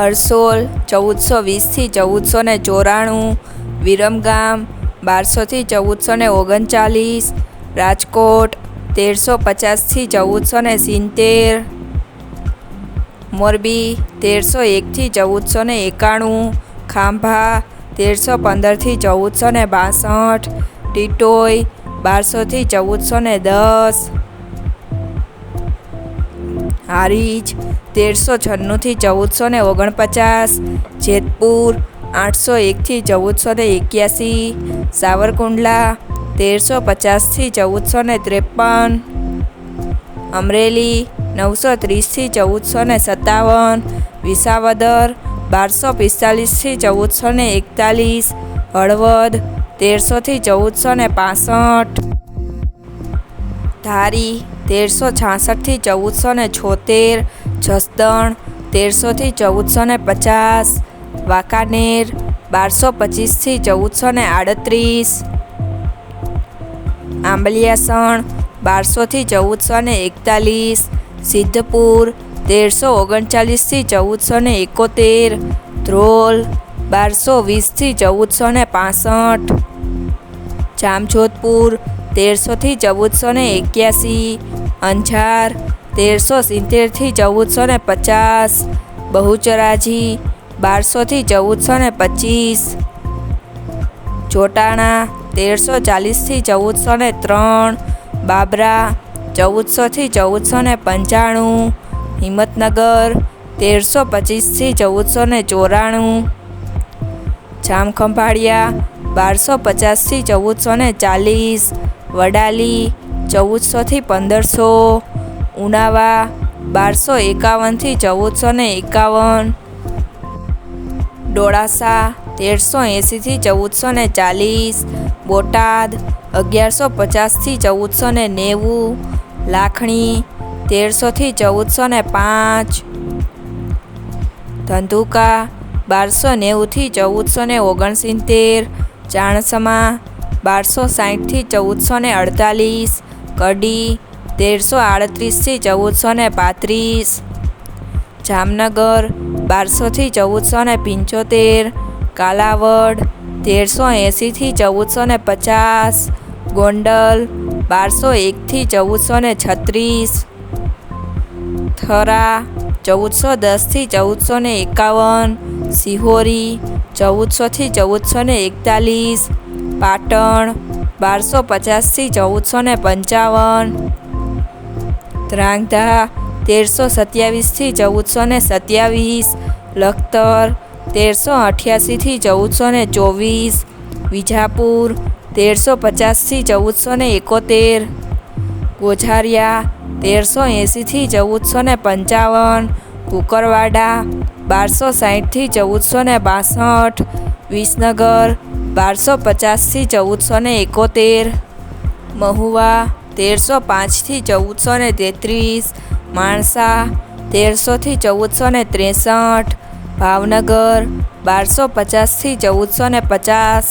હરસોલ ચૌદસો વીસથી ચૌદસો ને ચોરાણું, વિરમગામ, બારસોથી ચૌદસો ને ઓગણચાલીસ, રાજકોટ, તેરસો પચાસથી ચૌદસો ને સિત્તેર, મોરબી, તેરસો એકથી ચૌદસો ને એકાણું, ખાંભા, તેરસો પંદરથી ચૌદસો ને બાસઠ, ટીટોઈ, બારસોથી ચૌદસો ને દસ હારીજ તેરસો છન્નુંથી ચૌદસો ને ઓગણપચાસ, જેતપુર આઠસો એકથી ચૌદસો ને એક્યાસી, સાવરકુંડલા તેરસો પચાસથી ચૌદસો ને ત્રેપન, અમરેલી નવસો ત્રીસથી ચૌદસો ને સત્તાવન, વિસાવદર બારસો પિસ્તાલીસથી ચૌદસો ને એકતાલીસ, હળવદ તેરસોથી ચૌદસો ને પાસઠ. ધારી તેરસો છાસઠથી ચૌદસો ને છોતેર, જસદણ, તેરસોથી ચૌદસો ને પચાસ, વાંકાનેર, બારસો પચીસથી ચૌદસો ને આડત્રીસ, આંબલિયાસણ, બારસોથી ચૌદસો ને એકતાલીસ, સિદ્ધપુર, તેરસો ઓગણચાલીસથી ચૌદસો ને એકોતેર, ધ્રોલ, બારસો વીસથી ચૌદસો ને પાસઠ, જામજોધપુર, તેરસોથી ચૌદસો ને એક્યાસી અંજાર, તેરસો સિત્તેરથી ચૌદસો ને પચાસ, બહુચરાજી, બારસોથી ચૌદસો ને પચીસ, ચોટાણા, તેરસો ચાલીસથી ચૌદસો ને ત્રણ, બાબરા, ચૌદસોથી ચૌદસો ને પંચાણું, હિંમતનગર, તેરસો પચીસથી ચૌદસો ને ચોરાણું, જામખંભાળિયા, બારસો પચાસથી ચૌદસો ને ચાલીસ, વડાલી ચૌદસોથી પંદરસો ઉનાવા, બારસો એકાવનથી ચૌદસો ને એકાવન. ડોળાસા તેરસો એંસીથી ચૌદસો ને ચાલીસ. બોટાદ અગિયારસો પચાસથી ચૌદસો ને નેવું. લાખણી તેરસોથી ચૌદસો ને પાંચ. ધંધુકા બારસો નેવુંથી ચૌદસો ને ઓગણસિત્તેર. ચાણસમા બારસો સાહીઠથી ચૌદસો ને અડતાલીસ. કડી, તેરસો આડત્રીસથી ચૌદસો ને પાંત્રીસ. જામનગર, બારસોથી ચૌદસો ને પંચોતેર. કાલાવડ, તેરસો એંસીથી ચૌદસો ને પચાસ. ગોંડલ, બારસો એકથી ચૌદસો ને છત્રીસ. થરા, ચૌદસો દસથી ચૌદસો ને એકાવન. સિહોરી, ચૌદસોથી ચૌદસો ને એકતાલીસ. પાટણ બારસો પચાસથી ચૌદસો ને પંચાવન. ધ્રાંગધા તેરસો સત્યાવીસથી ચૌદસો ને સત્યાવીસ. લખતર તેરસો અઠ્યાસીથી ચૌદસો ને ચોવીસ. વિજાપુર તેરસો પચાસથી ચૌદસો ને એકોતેર. ગોઝારિયા તેરસો એંસીથી ચૌદસો ને પંચાવન. કુકરવાડા બારસો સાહીઠથી ચૌદસો ને બાસઠ. વિસનગર બારસો પચાસથી ચૌદસો ને એકોતેર, મહુવા તેરસો પાંચથી ચૌદસો ને તેત્રીસ, માણસા તેરસોથી ચૌદસો ને ત્રેસઠ, ભાવનગર બારસો પચાસથી ચૌદસો ને પચાસ.